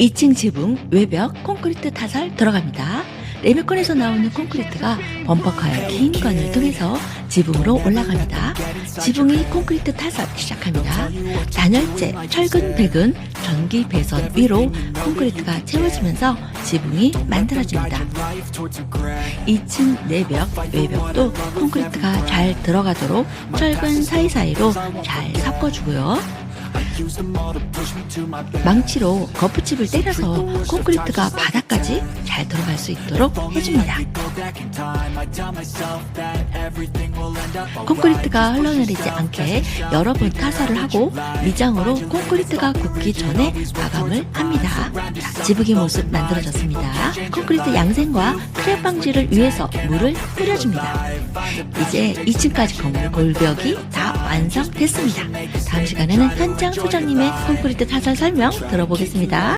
2층 지붕, 외벽, 콘크리트 타설 들어갑니다. 레미콘에서 나오는 콘크리트가 범퍼카의 긴 관을 통해서 지붕으로 올라갑니다. 지붕이 콘크리트 타설 시작합니다. 단열재, 철근 백은 전기 배선 위로 콘크리트가 채워지면서 지붕이 만들어집니다. 2층 내벽, 외벽도 콘크리트가 잘 들어가도록 철근 사이사이로 잘 섞어주고요. 망치로 거푸집을 때려서 콘크리트가 바닥까지 잘 들어갈 수 있도록 해줍니다. 콘크리트가 흘러내리지 않게 여러 번 타설을 하고 미장으로 콘크리트가 굳기 전에 마감을 합니다. 자, 지붕의 모습 만들어졌습니다. 콘크리트 양생과 크랙 방지를 위해서 물을 뿌려줍니다. 이제 2층까지 건물 골벽이 다 완성됐습니다. 다음 시간에는 현장 소장님의 콘크리트 타설 설명 들어보겠습니다.